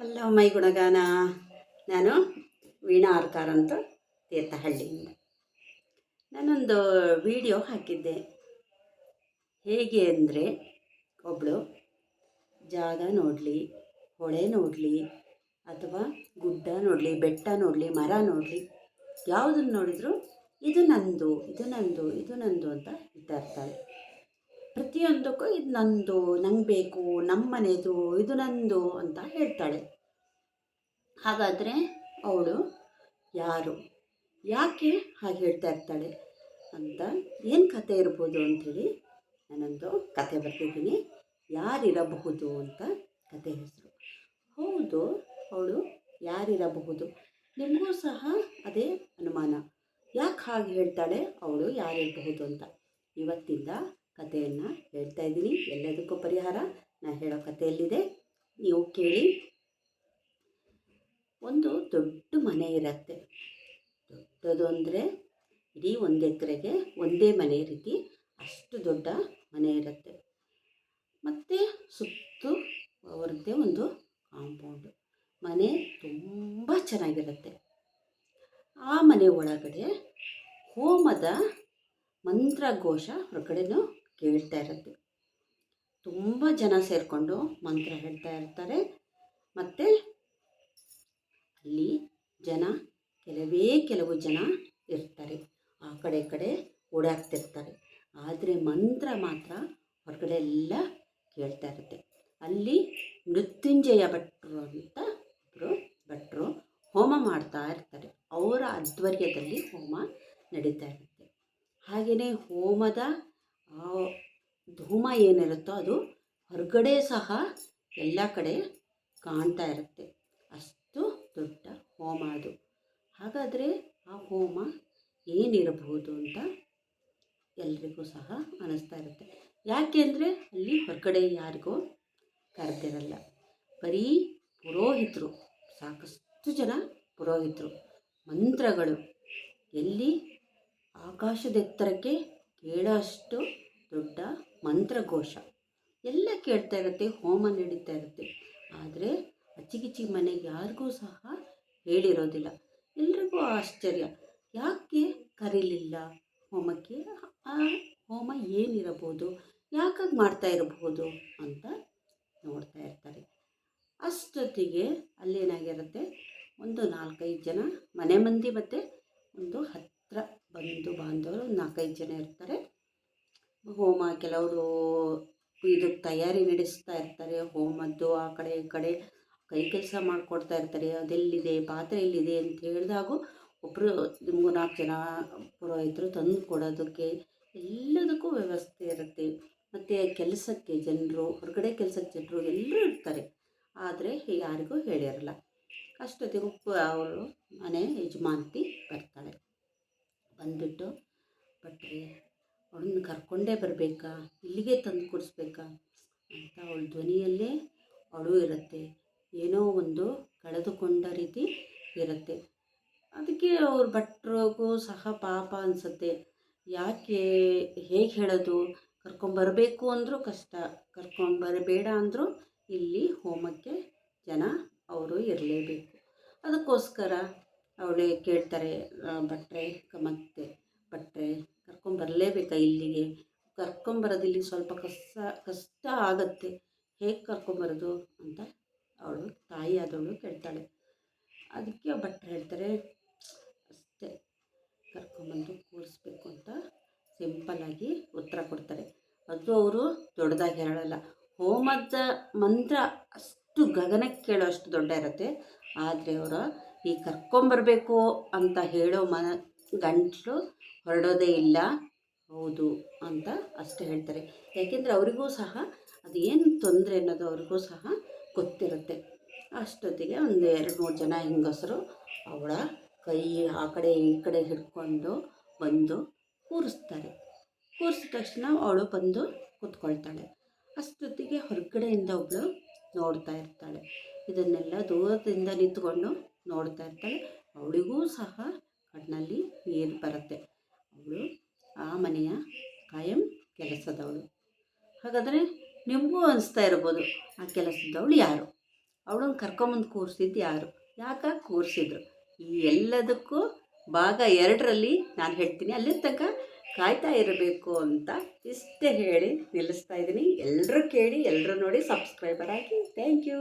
Hello, ಮೈ ಗುಣಗಾನ. ನಾನು ವೀಣಾ ಆರ್ಕಾರ್ ಅಂತ ತೀರ್ಥಹಳ್ಳಿಯಿಂದ. ನಾನೊಂದು ವಿಡಿಯೋ ಹಾಕಿದ್ದೆ. ಹೇಗೆ ಅಂದರೆ ಒಬ್ಬಳು ಜಾಗ ನೋಡಲಿ, ಹೊಳೆ ನೋಡಲಿ, ಅಥವಾ ಗುಡ್ಡ ನೋಡಲಿ, ಬೆಟ್ಟ ನೋಡಲಿ, ಮರ ನೋಡಲಿ ಯಾವುದನ್ನು ನೋಡಿದ್ರು ಇದು ನಂದು ಇದು ನಂದು ಇದು ನಂದು ಅಂತ ಇರ್ತಾಳೆ ಪ್ರತಿಯೊಂದಕ್ಕೂ ಇದು ನಂದು, ನಂಗೆ ಬೇಕು ನಮ್ಮ ಮನೆದು, ಇದು ನಂದು ಅಂತ ಹೇಳ್ತಾಳೆ. ಹಾಗಾದರೆ ಅವಳು ಯಾರು? ಯಾಕೆ ಹಾಗೆ ಹೇಳ್ತಾ ಇರ್ತಾಳೆ ಅಂತ ಏನು ಕತೆ ಇರ್ಬೋದು ಅಂಥೇಳಿ ನಾನೊಂದು ಕತೆ ಬರ್ತಿದ್ದೀನಿ ಯಾರಿರಬಹುದು ಅಂತ ಕತೆ ಹೆಸರು. ಹೌದು, ಅವಳು ಯಾರಿರಬಹುದು? ನಿಮಗೂ ಸಹ ಅದೇ ಅನುಮಾನ. ಯಾಕೆ ಹಾಗೆ ಹೇಳ್ತಾಳೆ? ಅವಳು ಯಾರಿರಬಹುದು ಅಂತ. ಇವತ್ತಿಂದ ಕಥೆಯನ್ನು ಹೇಳ್ತಾ ಇದ್ದೀನಿ. ಎಲ್ಲದಕ್ಕೂ ಪರಿಹಾರ ನಾನು ಹೇಳೋ ಕಥೆಯಲ್ಲಿದೆ. ನೀವು ಕೇಳಿ. ಒಂದು ದೊಡ್ಡ ಮನೆ ಇರುತ್ತೆ. ದೊಡ್ಡದು ಅಂದರೆ ಇಡೀ ಒಂದು ಎಕರೆಗೆ ಒಂದೇ ಮನೆ ರೀತಿ ಅಷ್ಟು ದೊಡ್ಡ ಮನೆ ಇರುತ್ತೆ. ಮತ್ತು ಸುತ್ತು ಅವ್ರದ್ದೇ ಒಂದು ಕಾಂಪೌಂಡು. ಮನೆ ತುಂಬ ಚೆನ್ನಾಗಿರುತ್ತೆ. ಆ ಮನೆ ಒಳಗಡೆ ಹೋಮದ ಮಂತ್ರಘೋಷ ಹೊರಗಡೆನೂ ಕೇಳ್ತಾ ಇರುತ್ತೆ. ತುಂಬ ಜನ ಸೇರಿಕೊಂಡು ಮಂತ್ರ ಹೇಳ್ತಾ ಇರ್ತಾರೆ. ಮತ್ತು ಅಲ್ಲಿ ಜನ, ಕೆಲವೇ ಕೆಲವು ಜನ ಇರ್ತಾರೆ. ಆ ಕಡೆ ಕಡೆ ಓಡಾಡ್ತಿರ್ತಾರೆ. ಆದರೆ ಮಂತ್ರ ಮಾತ್ರ ಹೊರಗಡೆ ಎಲ್ಲ ಕೇಳ್ತಾ ಇರುತ್ತೆ. ಅಲ್ಲಿ ಮೃತ್ಯುಂಜಯ ಭಟ್ರು ಅಂತ ಒಬ್ಬರು ಭಟ್ರು ಹೋಮ ಮಾಡ್ತಾ ಇರ್ತಾರೆ. ಅವರ ಆಧ್ವರ್ಯದಲ್ಲಿ ಹೋಮ ನಡೀತಾ ಇರುತ್ತೆ. ಹಾಗೆಯೇ ಹೋಮದ ಧೂಮ ಏನಿರುತ್ತೋ ಅದು ಹೊರಗಡೆ ಸಹ ಎಲ್ಲ ಕಡೆ ಕಾಣ್ತಾ ಇರುತ್ತೆ. ಅಷ್ಟು ದೊಡ್ಡ ಹೋಮ ಅದು. ಹಾಗಾದರೆ ಆ ಹೋಮ ಏನಿರಬಹುದು ಅಂತ ಎಲ್ರಿಗೂ ಸಹ ಅನ್ನಿಸ್ತಾ ಇರುತ್ತೆ. ಯಾಕೆಂದರೆ ಅಲ್ಲಿ ಹೊರಗಡೆ ಯಾರಿಗೂ ಕರೆದಿರಲ್ಲ. ಬರೀ ಪುರೋಹಿತರು, ಸಾಕಷ್ಟು ಜನ ಪುರೋಹಿತರು, ಮಂತ್ರಗಳು. ಎಲ್ಲಿ ಆಕಾಶದ ಎತ್ತರಕ್ಕೆ ಕೇಳೋಷ್ಟು ದೊಡ್ಡ ಮಂತ್ರಘೋಷ. ಎಲ್ಲ ಕೇಳ್ತಾ ಇರುತ್ತೆ, ಹೋಮ ನಡೀತಾ ಇರುತ್ತೆ. ಆದರೆ ಅಚ್ಚಿಗಿಚ್ಚಿ ಮನೆಗೆ ಯಾರಿಗೂ ಸಹ ಹೇಳಿರೋದಿಲ್ಲ. ಎಲ್ರಿಗೂ ಆಶ್ಚರ್ಯ. ಯಾಕೆ ಕರೀಲಿಲ್ಲ? ಹೋಮಕ್ಕೆ ಆ ಹೋಮ ಏನಿರಬಹುದು? ಯಾಕಾಗಿ ಮಾಡ್ತಾ ಇರಬಹುದು ಅಂತ ನೋಡ್ತಾ ಇರ್ತಾರೆ. ಅಷ್ಟೊತ್ತಿಗೆ ಅಲ್ಲೇನಾಗಿರುತ್ತೆ? ಒಂದು ನಾಲ್ಕೈದು ಜನ ಮನೆ ಮಂದಿ ಮತ್ತು ಒಂದು ಹತ್ತಿರ ಬಂಧು ಬಾಂಧವರು ನಾಲ್ಕೈದು ಜನ ಇರ್ತಾರೆ. ಹೋಮ ಕೆಲವರು ಇದಕ್ಕೆ ತಯಾರಿ ನಡೆಸ್ತಾ ಇರ್ತಾರೆ. ಹೋಮದ್ದು ಆ ಕಡೆ ಈ ಕಡೆ ಕೈ ಕೆಲಸ ಮಾಡಿಕೊಡ್ತಾ ಇರ್ತಾರೆ. ಅದೆಲ್ಲಿದೆ? ಪಾತ್ರೆ ಎಲ್ಲಿದೆ ಅಂತ ಹೇಳಿದಾಗೂ ಒಬ್ಬರು ನಾಲ್ಕು ಜನ ಪುರೋಹಿತರು ತಂದು ಕೊಡೋದಕ್ಕೆ ಎಲ್ಲದಕ್ಕೂ ವ್ಯವಸ್ಥೆ ಇರುತ್ತೆ. ಮತ್ತು ಕೆಲಸಕ್ಕೆ ಜನರು, ಹೊರಗಡೆ ಕೆಲಸಕ್ಕೆ ಜನರು ಎಲ್ಲರೂ ಇರ್ತಾರೆ. ಆದರೆ ಯಾರಿಗೂ ಹೇಳಿರಲ್ಲ. ಅಷ್ಟೊತ್ತಿಗೂ ಅವರು ಮನೆ ಯಜಮಾಂತಿ ಬರ್ತಾಳೆ. ಬಂದುಬಿಟ್ಟು ಭಟ್ರೆ ಅವಳನ್ನ ಕರ್ಕೊಂಡೇ ಬರಬೇಕಾ? ಇಲ್ಲಿಗೆ ತಂದು ಕೊಡಿಸ್ಬೇಕಾ? ಅಂತ ಅವಳ ಧ್ವನಿಯಲ್ಲೇ ಅಳು ಇರುತ್ತೆ. ಏನೋ ಒಂದು ಕಳೆದುಕೊಂಡ ರೀತಿ ಇರುತ್ತೆ. ಅದಕ್ಕೆ ಅವ್ರ ಭಟ್ರಿಗೂ ಸಹ ಪಾಪ ಅನಿಸುತ್ತೆ. ಯಾಕೆ ಹೇಗೆ ಹೇಳೋದು? ಕರ್ಕೊಂಬರಬೇಕು ಅಂದರೂ ಕಷ್ಟ. ಕರ್ಕೊಂಬರಬೇಡ ಅಂದರೂ ಇಲ್ಲಿ ಹೋಮಕ್ಕೆ ಜನ ಅವರು ಇರಲೇಬೇಕು. ಅದಕ್ಕೋಸ್ಕರ ಅವಳೇ ಕೇಳ್ತಾರೆ ಭಟ್ರೆ ಮತ್ತೆ ಭಟ್ರೆ ಕರ್ಕೊಂಬರಲೇಬೇಕಾ ಇಲ್ಲಿಗೆ? ಕರ್ಕೊಂಬರೋದಿಲ್ಲಿ ಸ್ವಲ್ಪ ಕಷ್ಟ ಕಷ್ಟ ಆಗತ್ತೆ. ಹೇಗೆ ಕರ್ಕೊಂಬರೋದು ಅಂತ ಅವಳು, ತಾಯಿ ಆದವಳು ಕೇಳ್ತಾಳೆ. ಅದಕ್ಕೆ ಭಟ್ರು ಹೇಳ್ತಾರೆ, ಅಷ್ಟೇ. ಕರ್ಕೊಂಬಂದು ಕೂರಿಸ್ಬೇಕು ಅಂತ ಸಿಂಪಲ್ಲಾಗಿ ಉತ್ತರ ಕೊಡ್ತಾರೆ. ಅದು ಅವರು ದೊಡ್ಡದಾಗಿ ಹೇಳಲ್ಲ. ಹೋಮದ ಮಂತ್ರ ಅಷ್ಟು ಗಗನಕ್ಕೆ ಕೇಳೋ ಅಷ್ಟು ದೊಡ್ಡ ಇರುತ್ತೆ. ಆದರೆ ಅವರು ಈ ಕರ್ಕೊಂಬರಬೇಕು ಅಂತ ಹೇಳೋ ಮನ, ಗಂಟಲು ಹೊರಡೋದೇ ಇಲ್ಲ. ಹೌದು ಅಂತ ಅಷ್ಟೇ ಹೇಳ್ತಾರೆ. ಯಾಕೆಂದರೆ ಅವರಿಗೂ ಸಹ ಅದು ಏನು ತೊಂದರೆ ಅನ್ನೋದು ಅವ್ರಿಗೂ ಸಹ ಗೊತ್ತಿರುತ್ತೆ. ಅಷ್ಟೊತ್ತಿಗೆ ಒಂದು ಎರಡು ಮೂರು ಜನ ಹೆಂಗಸರು ಅವಳ ಕೈ ಆ ಕಡೆ ಈ ಕಡೆ ಹಿಡ್ಕೊಂಡು ಬಂದು ಕೂರಿಸ್ತಾರೆ. ಕೂರಿಸಿದ ತಕ್ಷಣ ಅವಳು ಬಂದು ಕೂತ್ಕೊಳ್ತಾಳೆ. ಅಷ್ಟೊತ್ತಿಗೆ ಹೊರಗಡೆಯಿಂದ ಒಬ್ಬಳು ನೋಡ್ತಾ ಇರ್ತಾಳೆ. ಇದನ್ನೆಲ್ಲ ದೂರದಿಂದ ನಿಂತ್ಕೊಂಡು ನೋಡ್ತಾ ಇರ್ತಾಳೆ. ಅವಳಿಗೂ ಸಹ ಕಣ್ಣಲ್ಲಿ ನೀರು ಬರುತ್ತೆ. ಅವಳು ಆ ಮನೆಯ ಕಾಯಂ ಕೆಲಸದವಳು. ಹಾಗಾದರೆ ನಿಮಗೂ ಅನಿಸ್ತಾ ಇರ್ಬೋದು, ಆ ಕೆಲಸದವಳು ಯಾರು? ಅವಳನ್ನು ಕರ್ಕೊಂಬಂದು ಕೂರಿಸಿದ್ದು ಯಾರು? ಯಾಕೆ ಕೂರಿಸಿದ್ರು? ಈ ಎಲ್ಲದಕ್ಕೂ ಭಾಗ ಎರಡರಲ್ಲಿ ನಾನು ಹೇಳ್ತೀನಿ. ಅಲ್ಲಿ ತನಕ ಕಾಯ್ತಾ ಇರಬೇಕು ಅಂತ ಇಷ್ಟೇ ಹೇಳಿ ನಿಲ್ಲಿಸ್ತಾ ಇದ್ದೀನಿ. ಎಲ್ಲರೂ ಕೇಳಿ, ಎಲ್ಲರೂ ನೋಡಿ, ಸಬ್ಸ್ಕ್ರೈಬರ್ ಆಗಿ. Thank you.